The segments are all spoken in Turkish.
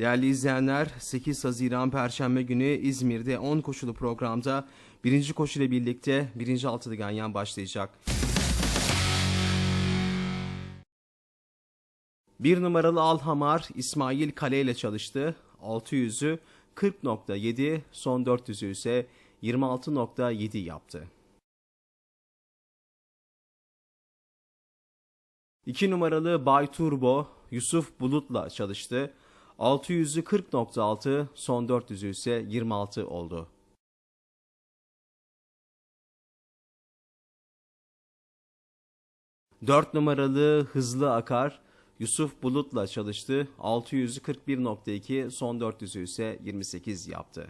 Değerli izleyenler 8 Haziran Perşembe günü İzmir'de 10 koşulu programda birinci koşu ile birlikte birinci altılı ganyan başlayacak. Bir numaralı Alhamar İsmail Kale ile çalıştı. 600'ü 40.7 son 400'ü ise 26.7 yaptı. 2 numaralı Bay Turbo Yusuf Bulut'la çalıştı. 600'ü 40.6 son 400'ü ise 26 oldu. Dört numaralı Hızlı Akar Yusuf Bulut'la çalıştı. 600'ü 41.2 son 400'ü ise 28 yaptı.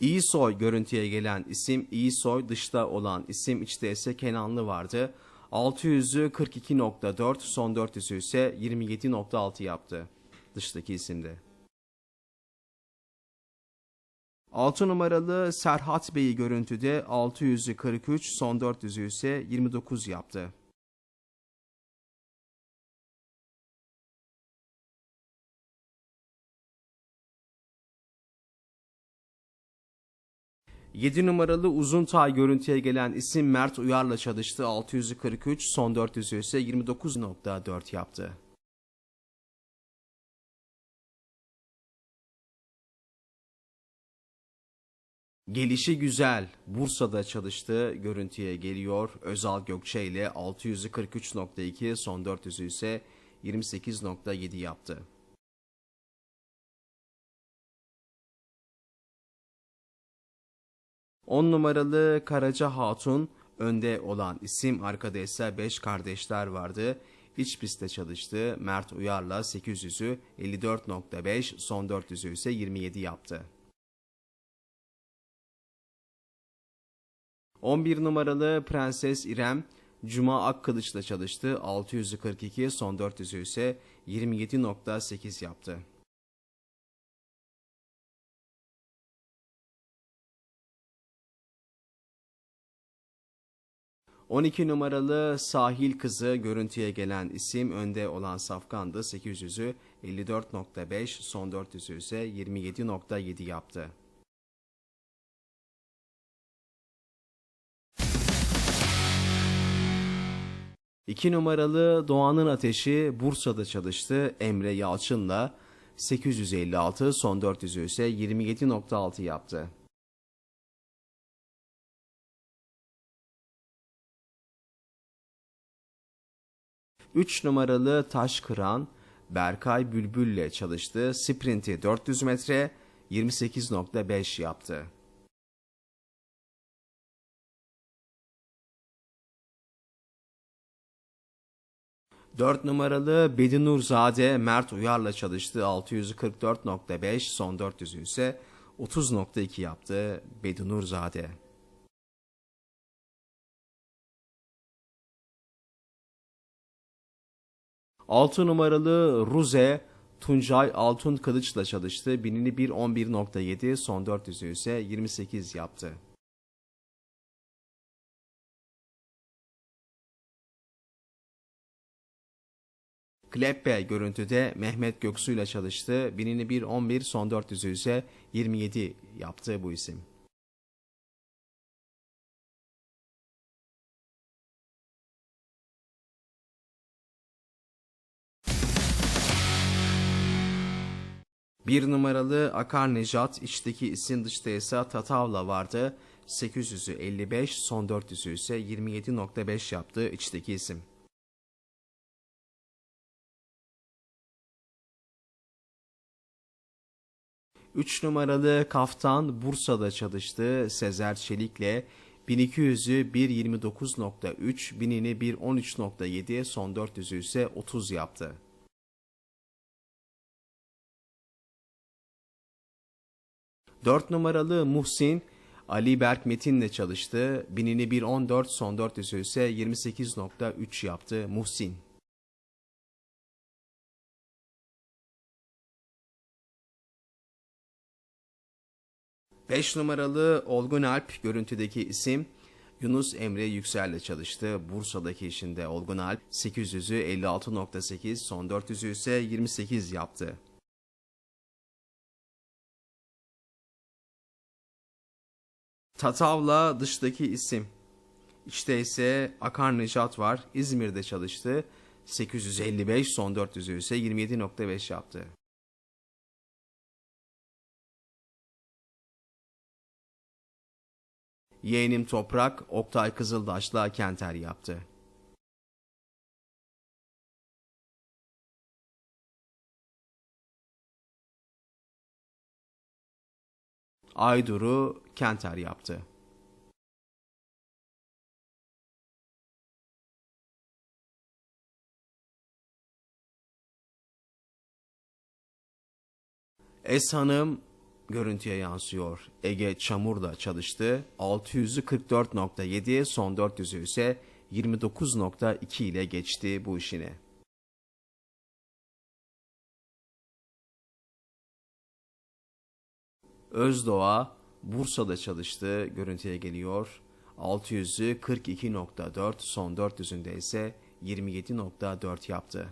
İyisoy görüntüye gelen isim İyisoy dışta olan isim içte ise Kenanlı vardı. 600'ü 42.4 son 400'ü ise 27.6 yaptı dıştaki isimde. 6 numaralı Serhat Bey'i görüntüde 600'ü 43 son 400'ü ise 29 yaptı. Yedi numaralı uzun tay görüntüye gelen isim Mert Uyar'la çalıştı. 600'ü 43 son 400'ü ise 29.4 yaptı. Gelişi güzel. Bursa'da çalıştı. Görüntüye geliyor. Özal Gökçe ile 600'ü 43.2 son 400'ü ise 28.7 yaptı. On numaralı Karaca Hatun önde olan isim arkada ise 5 kardeşler vardı. İç pistte çalıştı. Mert Uyar'la 800'ü 54.5 son 400'ü ise 27 yaptı. 11 numaralı Prenses İrem Cuma Akkılıç'la çalıştı. 600'ü 42 son 400'ü ise 27.8 yaptı. ...12 numaralı Sahil Kızı görüntüye gelen isim önde olan Safkan'dı. 800'ü 54.5 son 400'ü ise 27.7 yaptı. 2 numaralı Doğan'ın Ateşi Bursa'da çalıştı. Emre Yalçın'la 856 son 400'ü ise 27.6 yaptı. 3 numaralı taş kıran Berkay Bülbül'le çalıştı. Sprinti 400 metre 28.5 yaptı. Dört numaralı Bedinurzade Mert Uyar'la çalıştı. 644.5 son 400'ü ise 30.2 yaptı Bedinurzade. 6 numaralı Ruze Tuncay Altun Kılıç'la çalıştı. Binini 1.11.7 son 400'ü ise 28 yaptı. Kleppe görüntüde Mehmet Göksu ile çalıştı. Binini 1.11 son 400'ü ise 27 yaptı bu isim. Bir numaralı Akar Nejat içteki isim dışta ise Tatavla vardı. 800'ü 55 son 400'ü ise 27.5 yaptı içteki isim. 3 numaralı Kaftan Bursa'da çalıştı. Sezer Çelik'le 1200'ü 1.29.3, binini 1.13.7, son 400'ü ise 30 yaptı. Dört numaralı Muhsin Ali Berk Metin'le çalıştı. Binini 1.14, son 400'ü ise 28.3 yaptı Muhsin. 5 numaralı Olgun Alp görüntüdeki isim Yunus Emre Yüksel'le çalıştı. Bursa'daki işinde Olgun Alp 800'ü 56.8, son 400'ü ise 28 yaptı. Tatavla dıştaki isim. İçte ise Akar Necat var. İzmir'de çalıştı. 855 son 400'ü ise 27.5 yaptı. Yeğenim Toprak, Oktay Kızıldaş'la Kenter yaptı. Aydur'u Kenter yaptı. Es Hanım görüntüye yansıyor. Ege Çamur'da çalıştı. 600'ü 44.7, son 400'ü ise 29.2 ile geçti bu işini. Özdoğa Bursa'da çalıştı. Görüntüye geliyor. 600'ü 42.4, son 400'ünde ise 27.4 yaptı.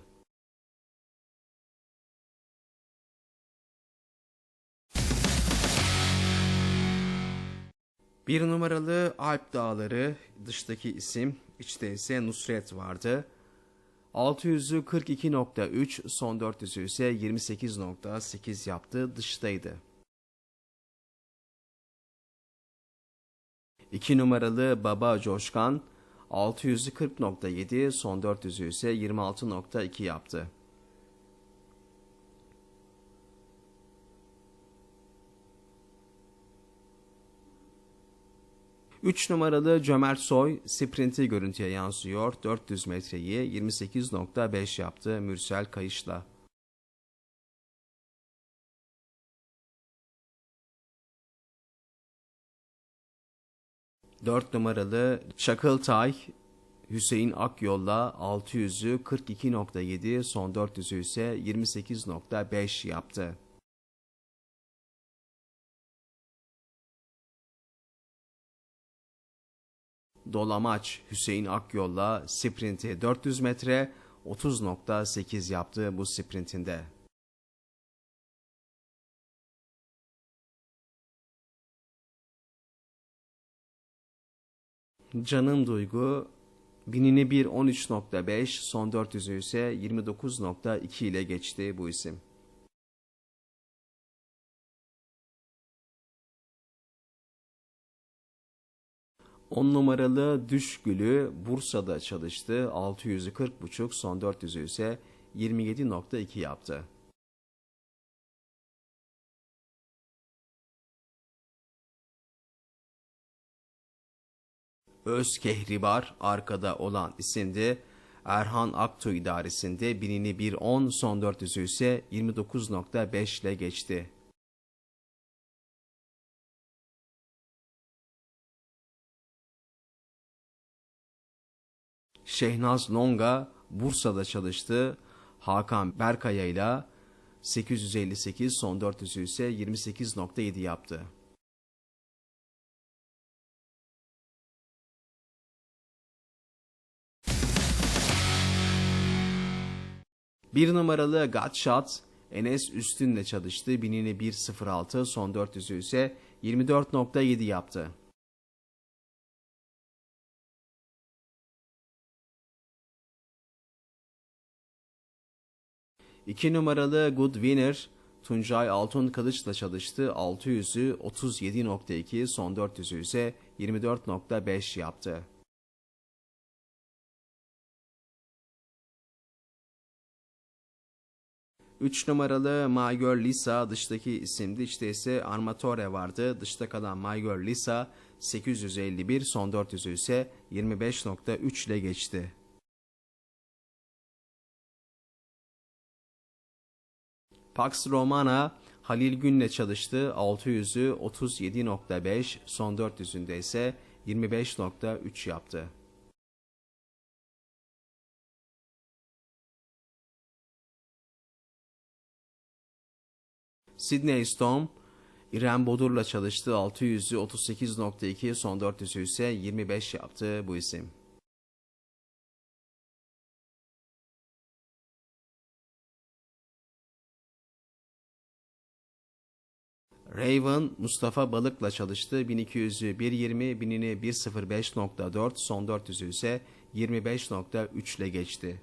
Bir numaralı Alp Dağları, dıştaki isim, içte ise Nusret vardı. 600'ü 42.3, son 400'ü ise 28.8 yaptı, dıştaydı. 2 numaralı Baba Coşkan, 600'ü 40.7, son 400'ü ise 26.2 yaptı. 3 numaralı Cömert Soy sprinti görüntüye yansıyor. 400 metreyi 28.5 yaptı Mürsel Kayış'la. Dört numaralı Çakıltay Hüseyin Akyol'la 600'ü 42.7 son 400'ü ise 28.5 yaptı. Dolamaç Hüseyin Akyol'la sprinti 400 metre 30.8 yaptı bu sprintinde. Canım Duygu binini bir 13.5 son 400'ü ise 29.2 ile geçti bu isim. 10 numaralı Düşgül'ü Bursa'da çalıştı. 600'ü 40.5 son 400'ü ise 27.2 yaptı. Öz Kehribar arkada olan isimdi. Erhan Aktu idaresinde binini 1.10 son 400'ü ise 29.5 ile geçti. Şehnaz Longa Bursa'da çalıştı. Hakan Berkaya ile 858 son 400'ü ise 28.7 yaptı. Bir numaralı Gatshot Enes Üstün'le çalıştı. Binini 1.06 son 400'ü ise 24.7 yaptı. 2 numaralı Good Winner Tuncay Altun Kılıç'la çalıştı. 600'ü 37.2, son 400'ü ise 24.5 yaptı. Üç numaralı My Girl Lisa dıştaki isimdi. İşte ise Armatore vardı. Dışta kalan My Girl Lisa 851 son 400'ü ise 25.3 ile geçti. Pax Romana Halil Gün'le çalıştı. 600'ü 37.5, son 400'ünde ise 25.3 yaptı. Sydney Storm İrem Bodur'la çalıştı. 600'ü 38.2 son 400'ü ise 25 yaptı bu isim. Raven Mustafa Balık'la çalıştı. 1200'ü 1.20, 1000'ini 1.05.4, son 400'ü ise 25.3 ile geçti.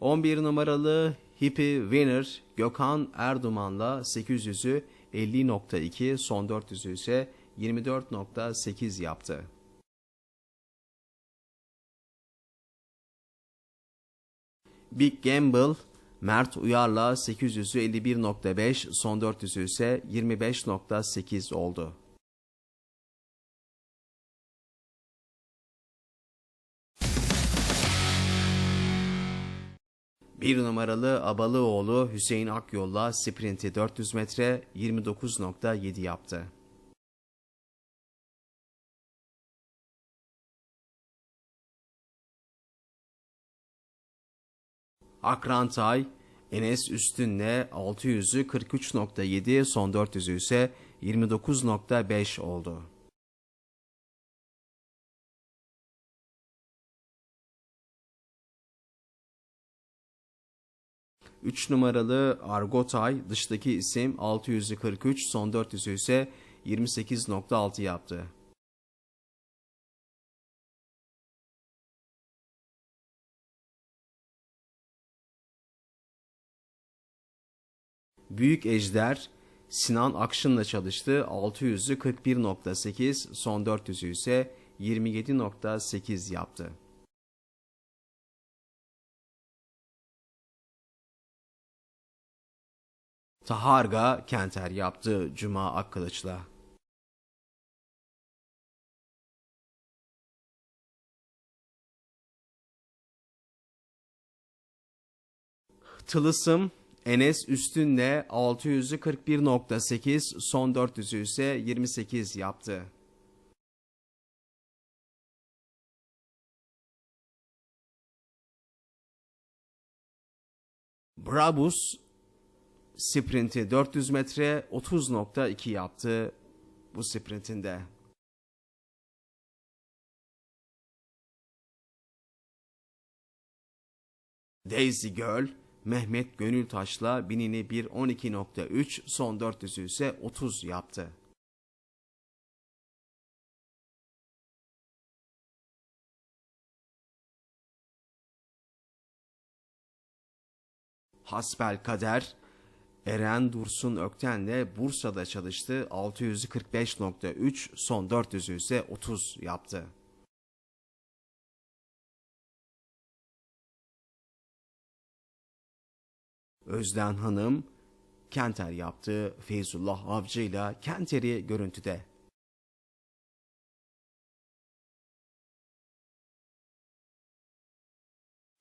...11 numaralı Hippie Winner Gökhan Erduman'la 800'ü 50.2 son 400'ü ise 24.8 yaptı. Big Gamble Mert Uyar'la 800'ü 51.5 son 400'ü ise 25.8 oldu. Bir numaralı Abalıoğlu Hüseyin Akyol'la sprinti 400 metre 29.7 yaptı. Akrantay, Enes Üstün'le 600'ü 43.7, son 400'ü ise 29.5 oldu. Üç numaralı Argotay dıştaki isim 600'ü 43, son 400'ü ise 28.6 yaptı. Büyük Ejder Sinan Akşın'la çalıştı. 600'ü 41.8, son 400'ü ise 27.8 yaptı. Taharga Kenter yaptı Cuma Akkılıç'la. Tılısım Enes Üstün'le 600'ü 41.8, son 400'ü ise 28 yaptı. Brabus sprinti 400 metre 30.2 yaptı bu sprintinde. Daisy Girl Mehmet Gönültaş'la binini 1.12.3 son 400'ü ise 30 yaptı. Hasbel Kader Eren Dursun Ökten'le Bursa'da çalıştı. 645.3 son 400'ü ise 30 yaptı. Özden Hanım, Kenter yaptığı Feyzullah Avcı ile Kenter'i görüntüde.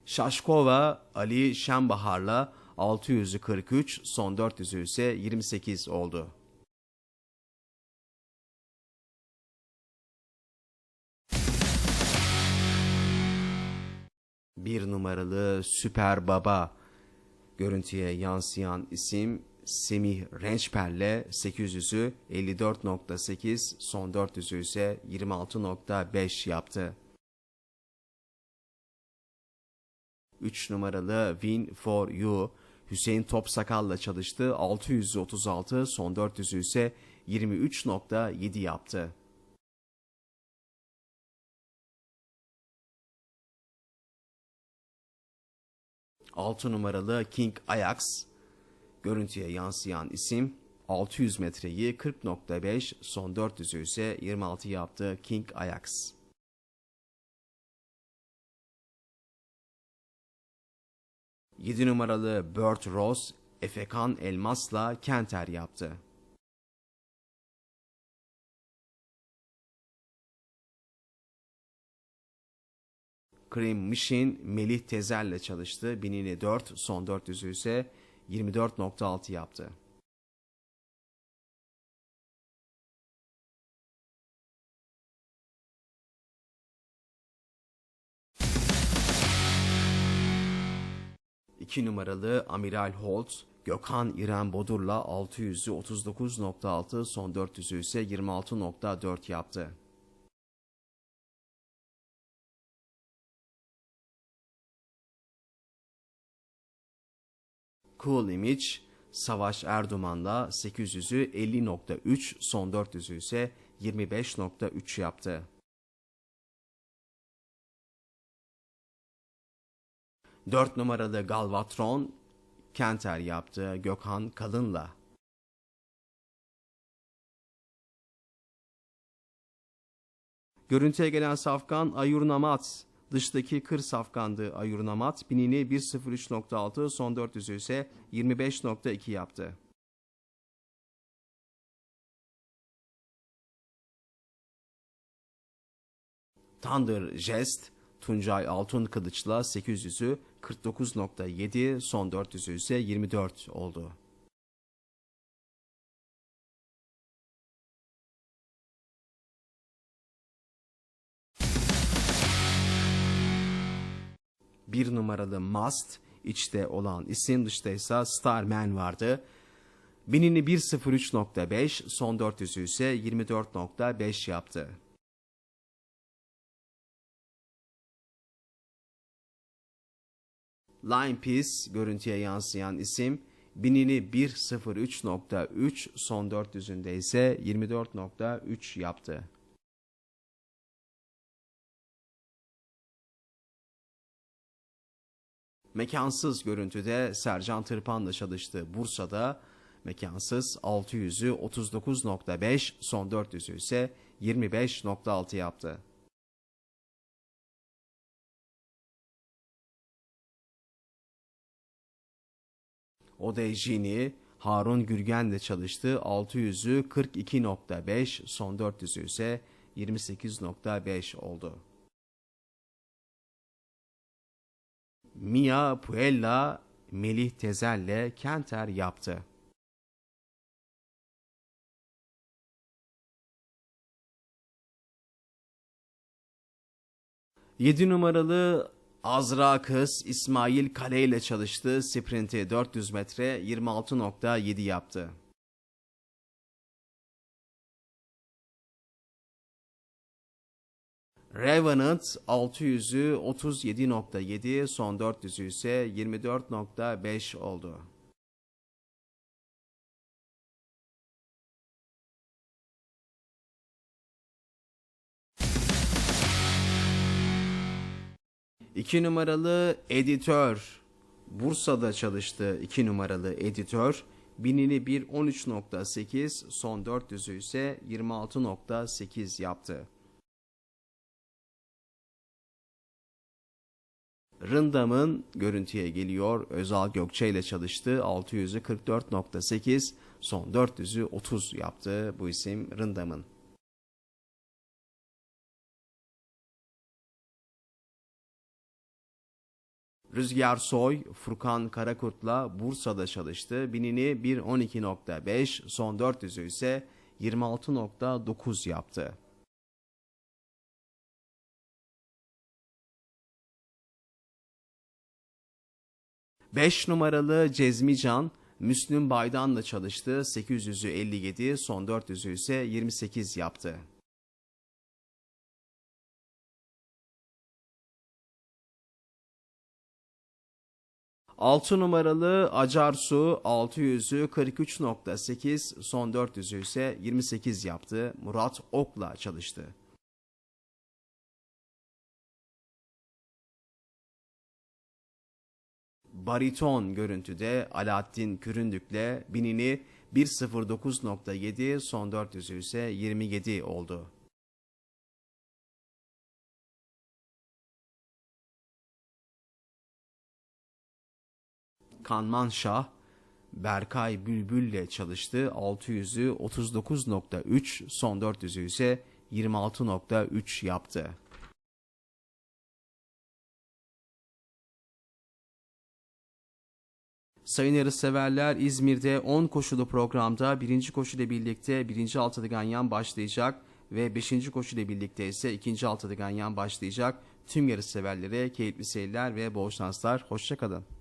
Şaşkova Ali Şenbahar'la 643, son 400'ü ise 28 oldu. Bir numaralı Süper Baba Görüntüye yansıyan isim Semih Rençper'le 800'ü 54.8, son 400'ü ise 26.5 yaptı. 3 numaralı Win for You Hüseyin Topsakal'la çalıştı. 636, son 400'ü ise 23.7 yaptı. 6 numaralı King Ajax. Görüntüye yansıyan isim 600 metreyi 40.5 son 400'ü ise 26 yaptı King Ajax. Yedi numaralı Bert Ross Efekan Elmas'la Kenter yaptı. Cream Machine Melih Tezer'le çalıştı. Binini 4, son 400'ü ise 24.6 yaptı. 2 numaralı Amiral Holt, Gökhan İrem Bodur'la 600'ü 39.6, son 400'ü ise 26.4 yaptı. Cool Image, Savaş Erduman'la 800'ü 50.3, son 400'ü ise 25.3 yaptı. Dört numaralı Galvatron, Kenter yaptı Gökhan Kalın'la. Görüntüye gelen safkan Ayurnamat. Dıştaki kır safkandı Ayurnamat. Binini 1.03.6 son 400'ü ise 25.2 yaptı. Thunder Jest Tuncay Altun Kılıç'la 800'ü 49.7 son 400'ü ise 24 oldu. bir numaralı Must, içte olan isim dışta ise Starman vardı. Binini 1.03.5, son 400'ü ise 24.5 yaptı. Line Piece görüntüye yansıyan isim binini 1.03.3 son 400'ünde ise 24.3 yaptı. Mekansız görüntüde Sercan Tırpan'la çalıştı. Bursa'da mekansız 600'ü 39.5 son 400'ü ise 25.6 yaptı. Odejini Harun Gürgen'le çalıştı. 600'ü 42.5 son 400'ü ise 28.5 oldu. Mia Puella Melih Tezel'le Kenter yaptı. Yedi numaralı Azra Kız İsmail Kale ile çalıştı. Sprinti 400 metre 26.7 yaptı. Revenant 600'ü 37.7, son 400'ü ise 24.5 oldu. İki numaralı editör. Bursa'da çalıştı iki numaralı editör. Binini 1.13.8, son 400'ü ise 26.8 yaptı. Rındam'ın görüntüye geliyor. Özal Gökçe ile çalıştı. 600'ü 44.8, son 400'ü 30 yaptı bu isim Rındam'ın. Rüzgar Soy, Furkan Karakurt'la Bursa'da çalıştı. Binini 1.12.5, son 400'ü ise 26.9 yaptı. 5 numaralı Cezmican Müslüm Baydan'la çalıştı. 800'ü 57, son 400'ü ise 28 yaptı. Altı numaralı Acarsu 600'ü 43.8 son 400'ü ise 28 yaptı. Murat Ok'la çalıştı. bariton görüntüde Alaaddin Küründük'le binini 1.09.7 son 400'ü ise 27 oldu. Kanman Şah, Berkay Bülbül'le çalıştı. 600'ü 39.3 son 400'ü ise 26.3 yaptı. Sayın yarışseverler İzmir'de 10 koşulu programda birinci koşuyla birlikte birinci altılı ganyan başlayacak ve beşinci koşuyla birlikte ise ikinci altılı ganyan başlayacak. Tüm yarışseverlere keyifli seyirler ve bol şanslar. Hoşçakalın.